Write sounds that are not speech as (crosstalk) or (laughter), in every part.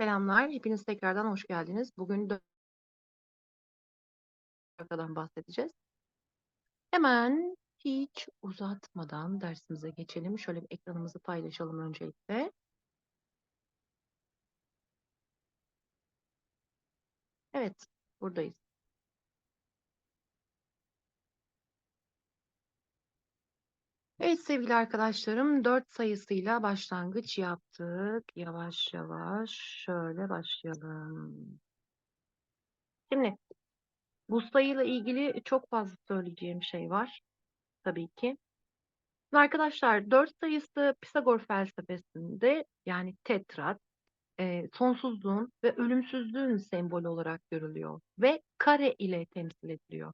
Selamlar, hepiniz tekrardan hoş geldiniz. Bugün 4 markadan bahsedeceğiz. Hemen hiç uzatmadan dersimize geçelim. Şöyle bir ekranımızı paylaşalım öncelikle. Evet, buradayız. Evet sevgili arkadaşlarım, 4 sayısıyla başlangıç yaptık. Yavaş yavaş şöyle başlayalım. Şimdi bu sayıyla ilgili çok fazla söyleyeceğim şey var tabii ki. Arkadaşlar 4 sayısı Pisagor felsefesinde yani tetrat, e, sonsuzluğun ve ölümsüzlüğün sembolü olarak görülüyor ve kare ile temsil ediliyor.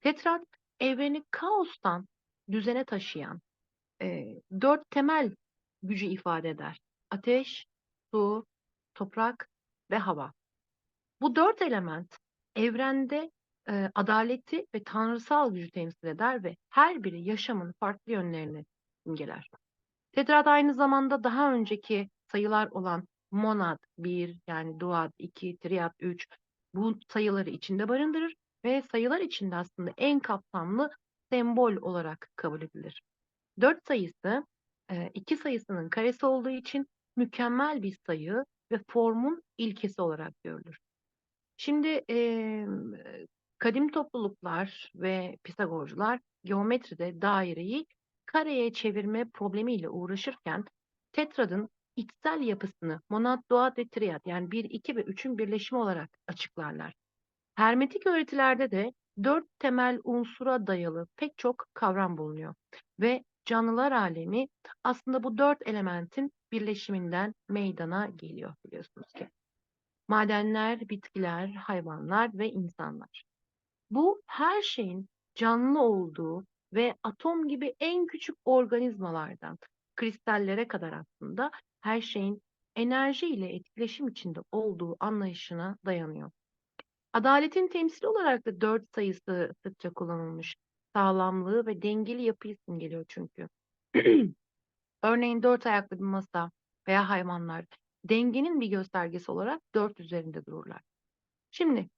Tetrat evreni kaostan düzene taşıyan e, dört temel gücü ifade eder. Ateş, su, toprak ve hava. Bu dört element evrende e, adaleti ve tanrısal gücü temsil eder ve her biri yaşamın farklı yönlerini simgeler. Tetrat aynı zamanda daha önceki sayılar olan monad 1 yani duad 2, triad 3 bu sayıları içinde barındırır ve sayılar içinde aslında en kapsamlı sembol olarak kabul edilir. 4 sayısı e, iki sayısının karesi olduğu için mükemmel bir sayı ve formun ilkesi olarak görülür. Şimdi e, kadim topluluklar ve Pisagorcular geometride daireyi kareye çevirme problemiyle uğraşırken tetradın içsel yapısını monad, duad ve triad yani 1, 2 ve 3'ün birleşimi olarak açıklarlar. Hermetik öğretilerde de dört temel unsura dayalı pek çok kavram bulunuyor ve canlılar alemi aslında bu dört elementin birleşiminden meydana geliyor biliyorsunuz ki. Madenler, bitkiler, hayvanlar ve insanlar. Bu her şeyin canlı olduğu ve atom gibi en küçük organizmalardan kristallere kadar aslında her şeyin enerji ile etkileşim içinde olduğu anlayışına dayanıyor. Adaletin temsili olarak da dört sayısı sıkça kullanılmış. Sağlamlığı ve dengeli yapıyı simgeliyor çünkü. (clears throat) Örneğin dört ayaklı bir masa veya hayvanlar dengenin bir göstergesi olarak dört üzerinde dururlar. Şimdi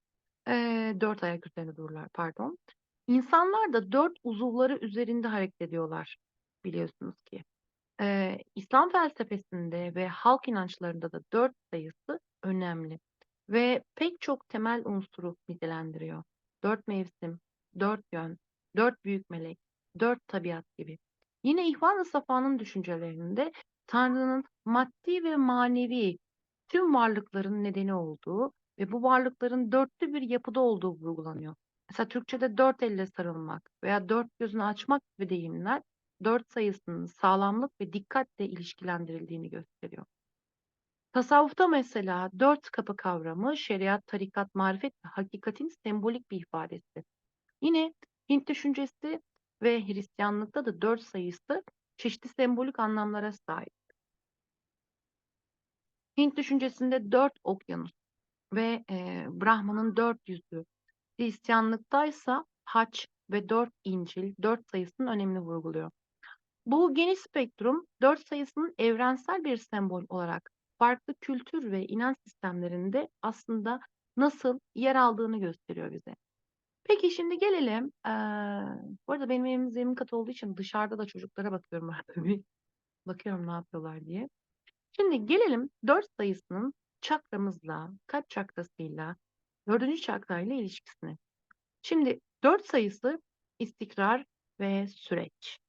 e, dört ayak üzerinde dururlar pardon. İnsanlar da dört uzuvları üzerinde hareket ediyorlar biliyorsunuz ki. E, İslam felsefesinde ve halk inançlarında da dört sayısı önemli ve pek çok temel unsuru nitelendiriyor. Dört mevsim, dört yön, dört büyük melek, dört tabiat gibi. Yine İhvan-ı Safa'nın düşüncelerinde Tanrı'nın maddi ve manevi tüm varlıkların nedeni olduğu ve bu varlıkların dörtlü bir yapıda olduğu vurgulanıyor. Mesela Türkçe'de dört elle sarılmak veya dört gözünü açmak gibi deyimler dört sayısının sağlamlık ve dikkatle ilişkilendirildiğini gösteriyor. Tasavvufta mesela dört kapı kavramı şeriat, tarikat, marifet ve hakikatin sembolik bir ifadesi. Yine Hint düşüncesi ve Hristiyanlıkta da dört sayısı çeşitli sembolik anlamlara sahip. Hint düşüncesinde dört okyanus ve e, Brahman'ın dört yüzü, Hristiyanlıktaysa haç ve dört İncil dört sayısının önemini vurguluyor. Bu geniş spektrum dört sayısının evrensel bir sembol olarak farklı kültür ve inanç sistemlerinde aslında nasıl yer aldığını gösteriyor bize. Peki şimdi gelelim. Ee, bu arada benim evim zemin kat olduğu için dışarıda da çocuklara bakıyorum arada bir. (laughs) Bakıyorum ne yapıyorlar diye. Şimdi gelelim dört sayısının çakramızla, kalp çakrasıyla, dördüncü çakrayla ilişkisine. Şimdi dört sayısı istikrar ve süreç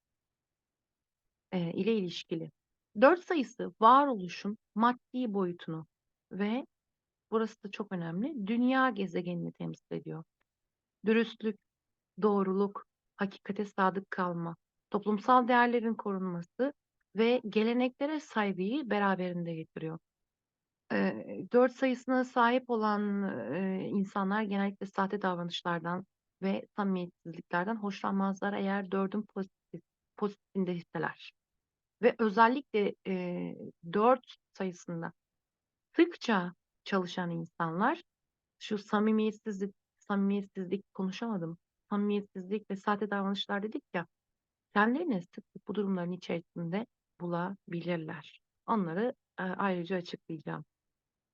e, ile ilişkili. Dört sayısı varoluşun maddi boyutunu ve burası da çok önemli, dünya gezegenini temsil ediyor. Dürüstlük, doğruluk, hakikate sadık kalma, toplumsal değerlerin korunması ve geleneklere saygıyı beraberinde getiriyor. E, dört sayısına sahip olan e, insanlar genellikle sahte davranışlardan ve samimiyetsizliklerden hoşlanmazlar eğer dördün pozitif, pozitifinde hisseler. Ve özellikle e, 4 sayısında sıkça çalışan insanlar şu samimiyetsizlik, samimiyetsizlik konuşamadım. Samimiyetsizlik ve sahte davranışlar dedik ya kendilerini sık sık bu durumların içerisinde bulabilirler. Onları e, ayrıca açıklayacağım.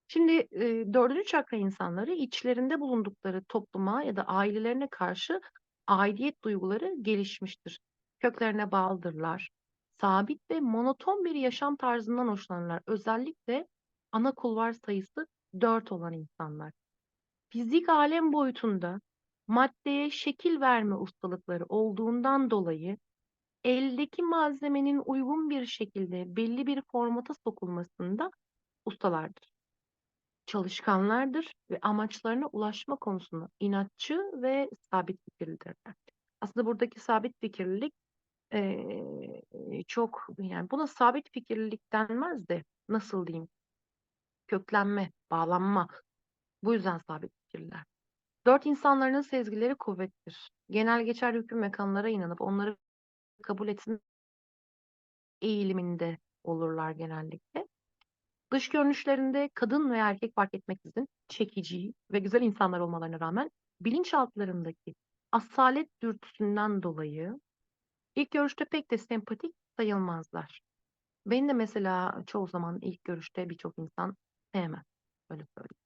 Şimdi e, dördüncü çakra insanları içlerinde bulundukları topluma ya da ailelerine karşı aidiyet duyguları gelişmiştir. Köklerine bağlıdırlar. Sabit ve monoton bir yaşam tarzından hoşlanırlar. Özellikle ana kulvar sayısı dört olan insanlar. Fizik alem boyutunda maddeye şekil verme ustalıkları olduğundan dolayı eldeki malzemenin uygun bir şekilde belli bir formata sokulmasında ustalardır. Çalışkanlardır ve amaçlarına ulaşma konusunda inatçı ve sabit fikirlidirler. Aslında buradaki sabit fikirlilik eee, çok yani buna sabit fikirlilik denmez de nasıl diyeyim? Köklenme, bağlanma. Bu yüzden sabit fikirliler. Dört insanların sezgileri kuvvettir. Genel geçer hüküm mekanlara inanıp onları kabul etme eğiliminde olurlar genellikle. Dış görünüşlerinde kadın veya erkek fark etmeksizin çekici ve güzel insanlar olmalarına rağmen bilinçaltlarındaki asalet dürtüsünden dolayı ilk görüşte pek de sempatik sayılmazlar. Beni de mesela çoğu zaman ilk görüşte birçok insan sevmez. Öyle söyleyeyim.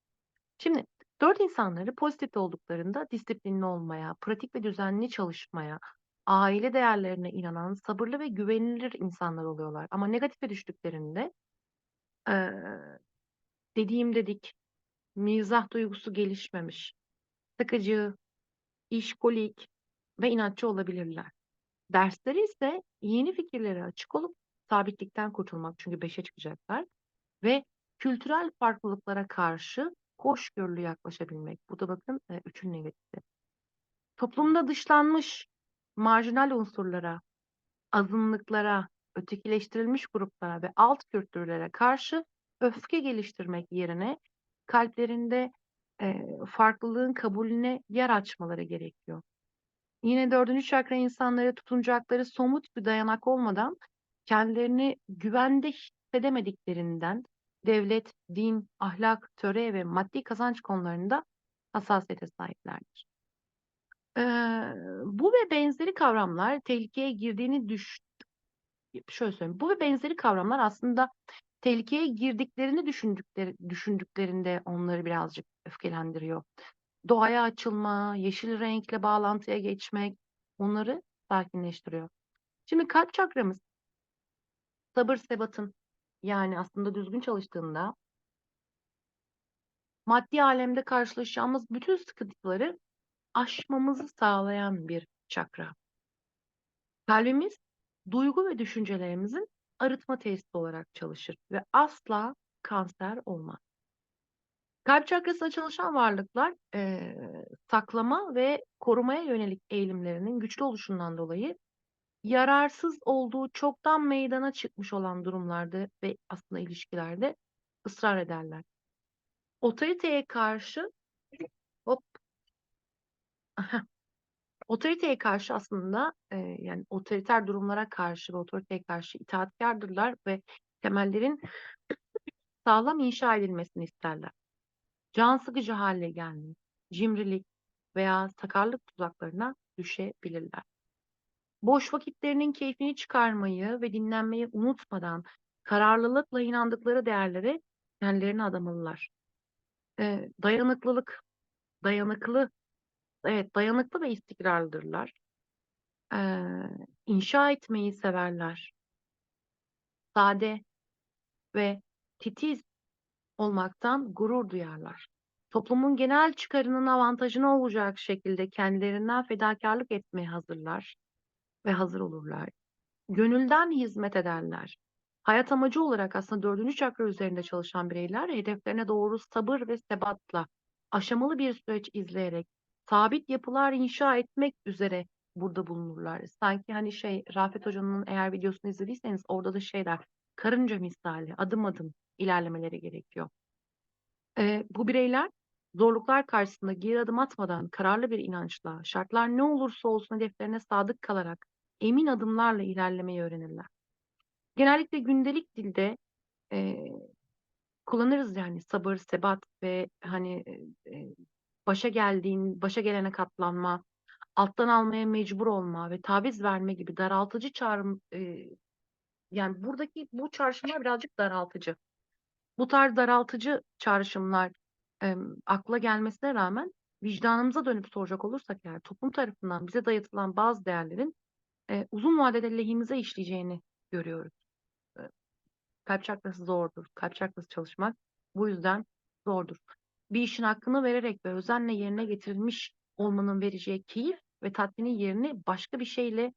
Şimdi dört insanları pozitif olduklarında disiplinli olmaya, pratik ve düzenli çalışmaya, aile değerlerine inanan, sabırlı ve güvenilir insanlar oluyorlar. Ama negatife düştüklerinde eee, dediğim dedik, mizah duygusu gelişmemiş, sıkıcı, işkolik ve inatçı olabilirler. Dersleri ise yeni fikirlere açık olup sabitlikten kurtulmak çünkü beşe çıkacaklar ve kültürel farklılıklara karşı hoşgörülü yaklaşabilmek. Bu da bakın e, üçün negatifi. Toplumda dışlanmış marjinal unsurlara, azınlıklara, ötekileştirilmiş gruplara ve alt kültürlere karşı öfke geliştirmek yerine kalplerinde e, farklılığın kabulüne yer açmaları gerekiyor. Yine dördüncü çakra insanları tutunacakları somut bir dayanak olmadan kendilerini güvende hissedemediklerinden devlet, din, ahlak, töre ve maddi kazanç konularında hassasiyete sahiplerdir. Ee, bu ve benzeri kavramlar tehlikeye girdiğini düş şöyle söyleyeyim. Bu ve benzeri kavramlar aslında tehlikeye girdiklerini düşündükleri düşündüklerinde onları birazcık öfkelendiriyor. Doğaya açılma, yeşil renkle bağlantıya geçmek onları sakinleştiriyor. Şimdi kalp çakramız sabır sebatın yani aslında düzgün çalıştığında maddi alemde karşılaşacağımız bütün sıkıntıları aşmamızı sağlayan bir çakra. Kalbimiz duygu ve düşüncelerimizin arıtma tesisi olarak çalışır ve asla kanser olmaz. Kalp çakrasına çalışan varlıklar e, saklama ve korumaya yönelik eğilimlerinin güçlü oluşundan dolayı yararsız olduğu çoktan meydana çıkmış olan durumlarda ve aslında ilişkilerde ısrar ederler. Otoriteye karşı hop (laughs) otoriteye karşı aslında e, yani otoriter durumlara karşı ve otoriteye karşı itaatkardırlar ve temellerin sağlam inşa edilmesini isterler. Can sıkıcı hale gelmek, cimrilik veya sakarlık tuzaklarına düşebilirler. Boş vakitlerinin keyfini çıkarmayı ve dinlenmeyi unutmadan kararlılıkla inandıkları değerlere kendilerini adamalılar. Ee, dayanıklılık, dayanıklı, evet dayanıklı ve istikrarlıdırlar. Ee, inşa etmeyi severler. Sade ve titiz olmaktan gurur duyarlar. Toplumun genel çıkarının avantajına olacak şekilde kendilerinden fedakarlık etmeye hazırlar ve hazır olurlar. Gönülden hizmet ederler. Hayat amacı olarak aslında dördüncü çakra üzerinde çalışan bireyler hedeflerine doğru sabır ve sebatla aşamalı bir süreç izleyerek sabit yapılar inşa etmek üzere burada bulunurlar. Sanki hani şey Rafet Hoca'nın eğer videosunu izlediyseniz orada da şeyler karınca misali adım adım ilerlemeleri gerekiyor. Ee, bu bireyler zorluklar karşısında geri adım atmadan kararlı bir inançla şartlar ne olursa olsun hedeflerine sadık kalarak emin adımlarla ilerlemeyi öğrenirler. Genellikle gündelik dilde e, kullanırız yani sabır, sebat ve hani e, başa geldiğin, başa gelene katlanma, alttan almaya mecbur olma ve taviz verme gibi daraltıcı çağrım e, yani buradaki bu çağrışımlar birazcık daraltıcı. Bu tarz daraltıcı çağrışımlar, emm, akla gelmesine rağmen vicdanımıza dönüp soracak olursak eğer toplum tarafından bize dayatılan bazı değerlerin, eee, uzun vadede lehimize işleyeceğini görüyoruz. Eee, kalp çakrası zordur. Kalp çakrası çalışmak bu yüzden zordur. Bir işin hakkını vererek ve özenle yerine getirilmiş olmanın vereceği keyif ve tatminin yerini başka bir şeyle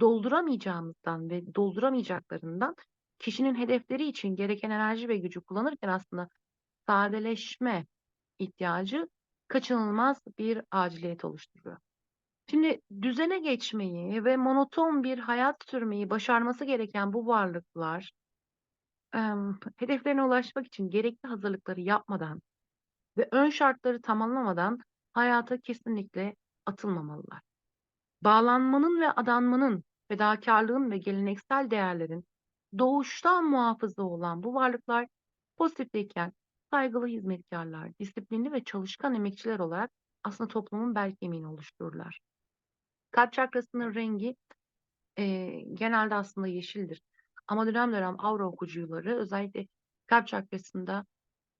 dolduramayacağımızdan ve dolduramayacaklarından kişinin hedefleri için gereken enerji ve gücü kullanırken aslında sadeleşme ihtiyacı kaçınılmaz bir aciliyet oluşturuyor. Şimdi düzene geçmeyi ve monoton bir hayat sürmeyi başarması gereken bu varlıklar hedeflerine ulaşmak için gerekli hazırlıkları yapmadan ve ön şartları tamamlamadan hayata kesinlikle atılmamalılar. Bağlanmanın ve adanmanın, fedakârlığın ve geleneksel değerlerin doğuştan muhafızı olan bu varlıklar pozitifteyken saygılı hizmetkârlar, disiplinli ve çalışkan emekçiler olarak aslında toplumun bel kemiğini oluştururlar. Kalp çakrasının rengi, eee, genelde aslında yeşildir ama dönem dönem aura okuyucuları özellikle kalp çakrasında,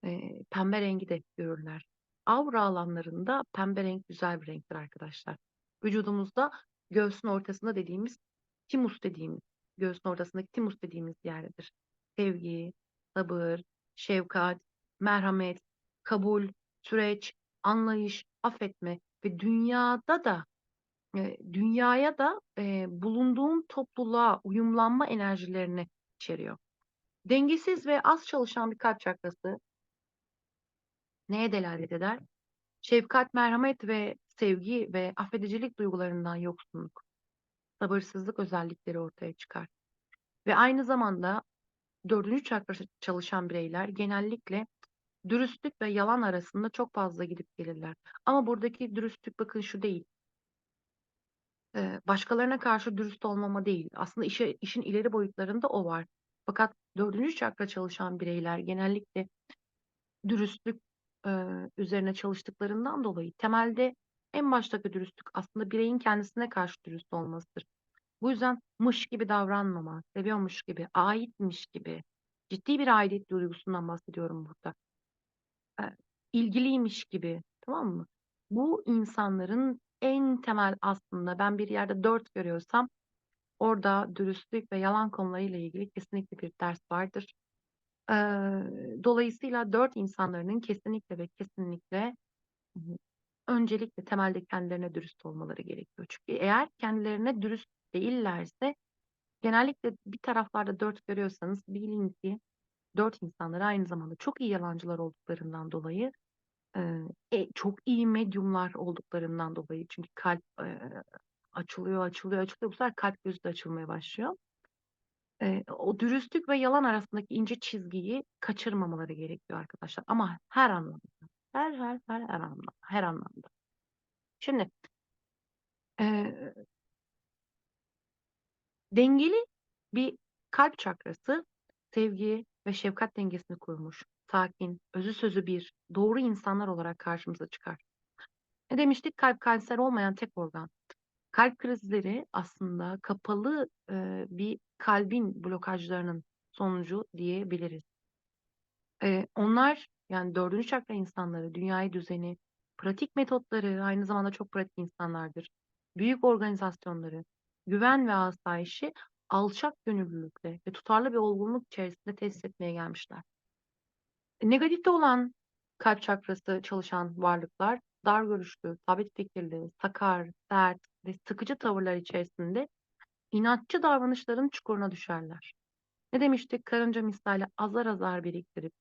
eee, pembe rengi de görürler. Aura alanlarında pembe renk güzel bir renktir arkadaşlar. Vücudumuzda göğsün ortasında dediğimiz timus dediğimiz, göğsün ortasındaki timus dediğimiz yerdedir. Sevgi, sabır, şefkat, merhamet, kabul, süreç, anlayış, affetme ve dünyada da eee, dünyaya da eee, bulunduğun topluluğa uyumlanma enerjilerini içeriyor. Dengesiz ve az çalışan bir kalp çakrası neye delalet eder? Şefkat, merhamet ve sevgi ve affedicilik duygularından yoksunluk, sabırsızlık özellikleri ortaya çıkar. Ve aynı zamanda 4. çakrası çalışan bireyler genellikle dürüstlük ve yalan arasında çok fazla gidip gelirler. Ama buradaki dürüstlük bakın şu değil. Eee, başkalarına karşı dürüst olmama değil. Aslında işe işin ileri boyutlarında o var. Fakat 4. çakra çalışan bireyler genellikle dürüstlük, eee, üzerine çalıştıklarından dolayı temelde en baştaki dürüstlük aslında bireyin kendisine karşı dürüst olmasıdır. Bu yüzden mış gibi davranmama, seviyormuş gibi, aitmiş gibi, ciddi bir aidiyet duygusundan bahsediyorum burada. Eee, ilgiliymiş gibi, tamam mı? Bu insanların en temel aslında ben bir yerde 4 görüyorsam orada dürüstlük ve yalan konularıyla ilgili kesinlikle bir ders vardır. Dolayısıyla 4 insanların kesinlikle ve kesinlikle öncelikle temelde kendilerine dürüst olmaları gerekiyor. Çünkü eğer kendilerine dürüst değillerse genellikle bir taraflarda 4 görüyorsanız bilin ki 4 insanlar aynı zamanda çok iyi yalancılar olduklarından dolayı, e, çok iyi medyumlar olduklarından dolayı çünkü kalp, eee, açılıyor, açılıyor, açılıyor. Bu sefer kalp gözü de açılmaya başlıyor. Eee, o dürüstlük ve yalan arasındaki ince çizgiyi kaçırmamaları gerekiyor arkadaşlar ama her anlamda. Her, her, her, her anlamda, her anlamda. Şimdi eee dengeli bir kalp çakrası sevgi ve şefkat dengesini kurmuş, sakin, özü sözü bir, doğru insanlar olarak karşımıza çıkar. Ne demiştik? Kalp kanser olmayan tek organ. Kalp krizleri aslında kapalı, eee, bir kalbin blokajlarının sonucu diyebiliriz. Eee, onlar, yani 4. çakra insanları, dünyayı düzeni, pratik metotları, aynı zamanda çok pratik insanlardır. Büyük organizasyonları, güven ve asayişi alçak gönüllülükle ve tutarlı bir olgunluk içerisinde tesis etmeye gelmişler. Negatifte olan kalp çakrası çalışan varlıklar dar görüşlü, sabit fikirli, sakar, sert ve sıkıcı tavırlar içerisinde inatçı davranışların çukuruna düşerler. Ne demiştik? Karınca misali azar azar biriktirip,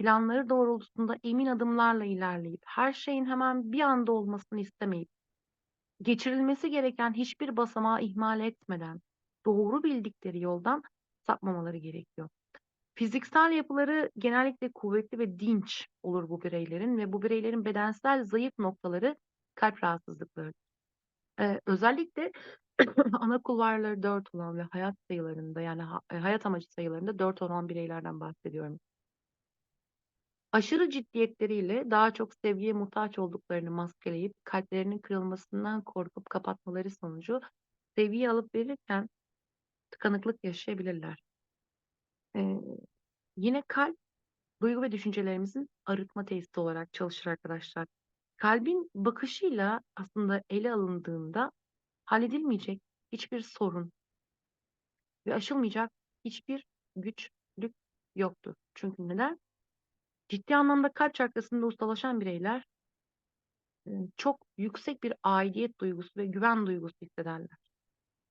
planları doğrultusunda emin adımlarla ilerleyip, her şeyin hemen bir anda olmasını istemeyip, geçirilmesi gereken hiçbir basamağı ihmal etmeden doğru bildikleri yoldan sapmamaları gerekiyor. Fiziksel yapıları genellikle kuvvetli ve dinç olur bu bireylerin ve bu bireylerin bedensel zayıf noktaları kalp rahatsızlıkları. Eee, özellikle (clears throat) ana kulvarları 4 olan ve hayat sayılarında yani eee, hayat amacı sayılarında 4 olan bireylerden bahsediyorum. Aşırı ciddiyetleriyle daha çok sevgiye muhtaç olduklarını maskeleyip kalplerinin kırılmasından korkup kapatmaları sonucu sevgiyi alıp verirken tıkanıklık yaşayabilirler. Eee, yine kalp duygu ve düşüncelerimizin arıtma tesisi olarak çalışır arkadaşlar. Kalbin bakışıyla aslında ele alındığında halledilmeyecek hiçbir sorun ve aşılmayacak hiçbir güçlük yoktur. Çünkü neden? Ciddi anlamda kalp çakrasında ustalaşan bireyler çok yüksek bir aidiyet duygusu ve güven duygusu hissederler.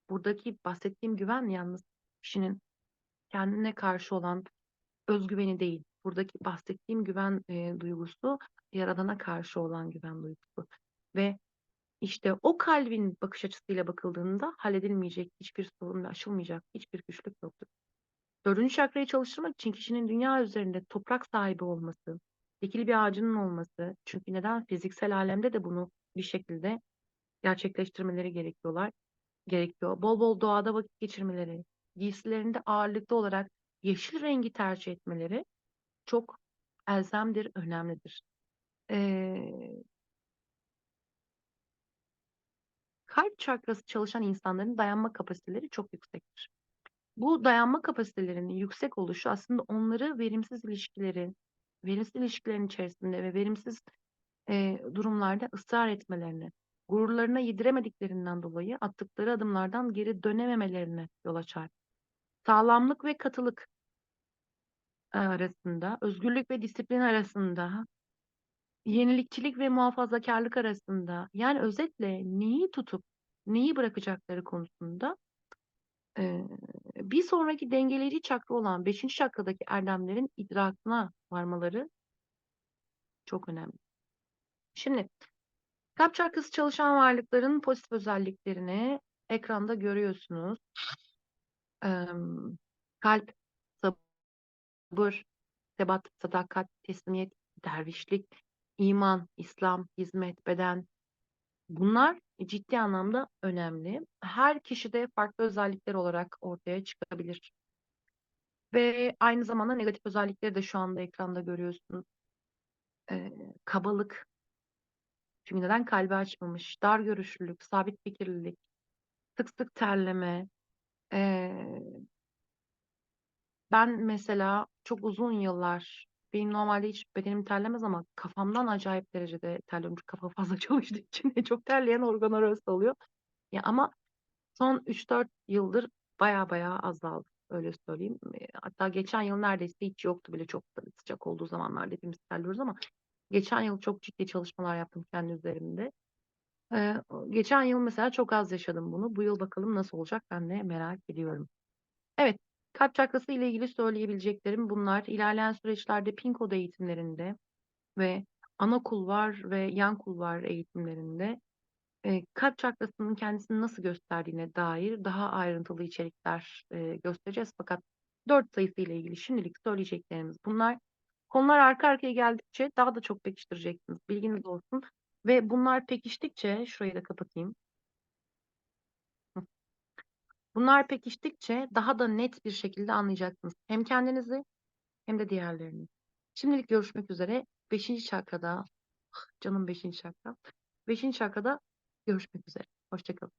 Buradaki bahsettiğim güven yalnız kişinin kendine karşı olan özgüveni değil. Buradaki bahsettiğim güven e, duygusu Yaradan'a karşı olan güven duygusu. Ve işte o kalbin bakış açısıyla bakıldığında halledilmeyecek hiçbir sorun ve aşılmayacak hiçbir güçlük yoktur. Dördüncü çakrayı çalıştırmak için kişinin dünya üzerinde toprak sahibi olması, dikili bir ağacının olması, çünkü neden fiziksel alemde de bunu bir şekilde gerçekleştirmeleri gerekiyorlar, gerekiyor. Bol bol doğada vakit geçirmeleri, giysilerinde ağırlıklı olarak yeşil rengi tercih etmeleri çok elzemdir, önemlidir. Ee, kalp çakrası çalışan insanların dayanma kapasiteleri çok yüksektir. Bu dayanma kapasitelerinin yüksek oluşu aslında onları verimsiz ilişkileri, verimsiz ilişkilerin içerisinde ve verimsiz e, durumlarda ısrar etmelerine, gururlarına yediremediklerinden dolayı attıkları adımlardan geri dönememelerine yol açar. Sağlamlık ve katılık arasında, özgürlük ve disiplin arasında, yenilikçilik ve muhafazakarlık arasında, yani özetle neyi tutup neyi bırakacakları konusunda bir sonraki dengeleyici çakra olan 5. çakradaki erdemlerin idrakına varmaları çok önemli. Şimdi kalp çakrası çalışan varlıkların pozitif özelliklerini ekranda görüyorsunuz. Kalp, sabır, sebat, sadakat, teslimiyet, dervişlik, iman, İslam, hizmet, beden bunlar ciddi anlamda önemli. Her kişide farklı özellikler olarak ortaya çıkabilir. Ve aynı zamanda negatif özellikleri de şu anda ekranda görüyorsunuz. Ee, kabalık. Çünkü neden kalbi açmamış? Dar görüşlülük, sabit fikirlilik, sık sık terleme. Ee, ben mesela çok uzun yıllar benim normalde hiç bedenim terlemez ama kafamdan acayip derecede terliyorum. Çünkü kafa (laughs) fazla çalıştığı için de çok terleyen organ arası oluyor. Ya ama son 3-4 yıldır baya baya azaldı. Öyle söyleyeyim. Hatta geçen yıl neredeyse hiç yoktu bile çok sıcak olduğu zamanlarda hepimiz terliyoruz ama geçen yıl çok ciddi çalışmalar yaptım kendi üzerimde. Ee, geçen yıl mesela çok az yaşadım bunu. Bu yıl bakalım nasıl olacak ben de merak ediyorum. Evet, kalp çakrası ile ilgili söyleyebileceklerim bunlar. İlerleyen süreçlerde Pinkode eğitimlerinde ve ana kulvar ve yan kulvar eğitimlerinde e, kalp çakrasının kendisini nasıl gösterdiğine dair daha ayrıntılı içerikler e, göstereceğiz. Fakat 4 sayısı ile ilgili şimdilik söyleyeceklerimiz bunlar. Konular arka arkaya geldikçe daha da çok pekiştireceksiniz. Bilginiz olsun. Ve bunlar pekiştikçe, şurayı da kapatayım. Bunlar pekiştikçe daha da net bir şekilde anlayacaksınız. Hem kendinizi hem de diğerlerini. Şimdilik görüşmek üzere. Beşinci çakrada, canım beşinci çakra. Beşinci çakrada görüşmek üzere. Hoşçakalın.